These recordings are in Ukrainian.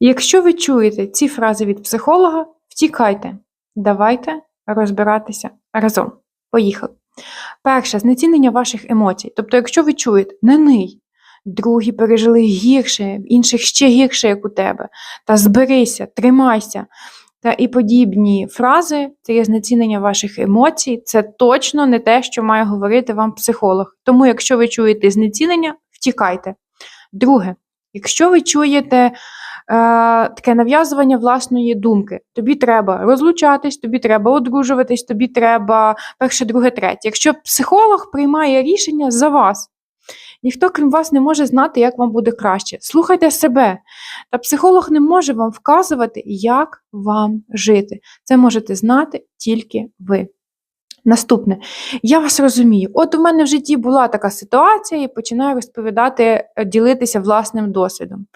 Якщо ви чуєте ці фрази від психолога, втікайте. Давайте розбиратися разом. Поїхали. Перше, знецінення ваших емоцій. Тобто, якщо ви чуєте, не ний, другі пережили гірше, інших ще гірше, як у тебе, та зберися, тримайся. Та і подібні фрази це є знецінення ваших емоцій, це точно не те, що має говорити вам психолог. Тому, якщо ви чуєте знецінення, втікайте. Друге, якщо ви чуєте таке нав'язування власної думки, тобі треба розлучатись, тобі треба одружуватись, тобі треба перше, друге, третє. Якщо психолог приймає рішення за вас, ніхто крім вас не може знати, як вам буде краще. Слухайте себе. Та психолог не може вам вказувати, як вам жити. Це можете знати тільки ви. Наступне, я вас розумію. От у мене в житті була така ситуація, і починаю розповідати, е, ділитися власним досвідом.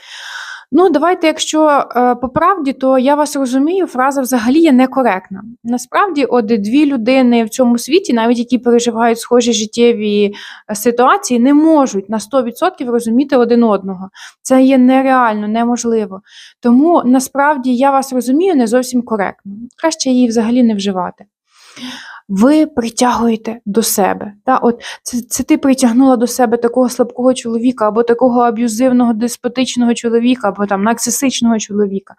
Ну, давайте, якщо е, по правді, то я вас розумію, фраза взагалі є некоректна. Насправді, от дві людини в цьому світі, навіть які переживають схожі життєві е, ситуації, не можуть на 100% розуміти один одного. Це є нереально, неможливо. Тому насправді я вас розумію не зовсім коректно. Краще її взагалі не вживати. Ви притягуєте до себе. Та, от це, це ти притягнула до себе такого слабкого чоловіка, або такого аб'юзивного, деспотичного чоловіка, або там нарцисичного чоловіка.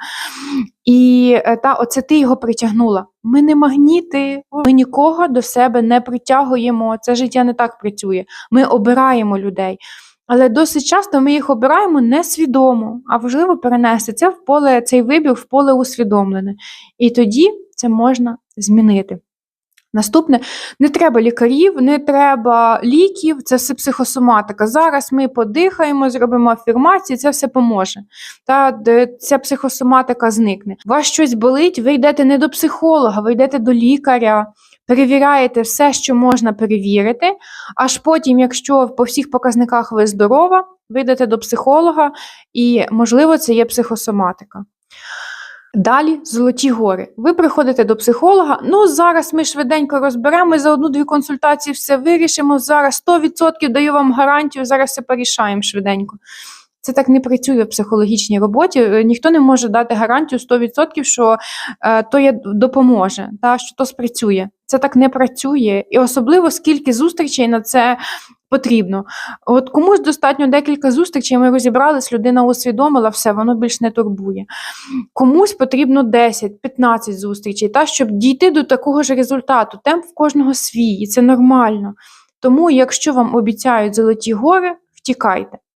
І е, та, оце ти його притягнула. Ми не магніти, ми нікого до себе не притягуємо. Це життя не так працює. Ми обираємо людей. Але досить часто ми їх обираємо несвідомо, а важливо перенести це в поле, цей вибір в поле усвідомлене. І тоді це можна змінити. Наступне, не треба лікарів, не треба ліків, це все психосоматика. Зараз ми подихаємо, зробимо афірмації, це все поможе. Та ця психосоматика зникне. Вас щось болить, ви йдете не до психолога, ви йдете до лікаря, перевіряєте все, що можна перевірити. Аж потім, якщо по всіх показниках ви здорова, ви йдете до психолога, і, можливо, це є психосоматика. Далі золоті гори. Ви приходите до психолога. Ну зараз ми швиденько розберемо за одну-дві консультації, все вирішимо. Зараз 100% даю вам гарантію, зараз все порішаємо швиденько. Це так не працює в психологічній роботі. Е, Ніхто не може дати гарантію 100%, що е, то є допоможе, та що то спрацює. Це так не працює, і особливо скільки зустрічей на це потрібно. От комусь достатньо декілька зустрічей. Ми розібрались, людина усвідомила все, воно більш не турбує. Комусь потрібно 10-15 зустрічей, та щоб дійти до такого ж результату. Темп в кожного свій, і це нормально. Тому, якщо вам обіцяють золоті гори, втікайте.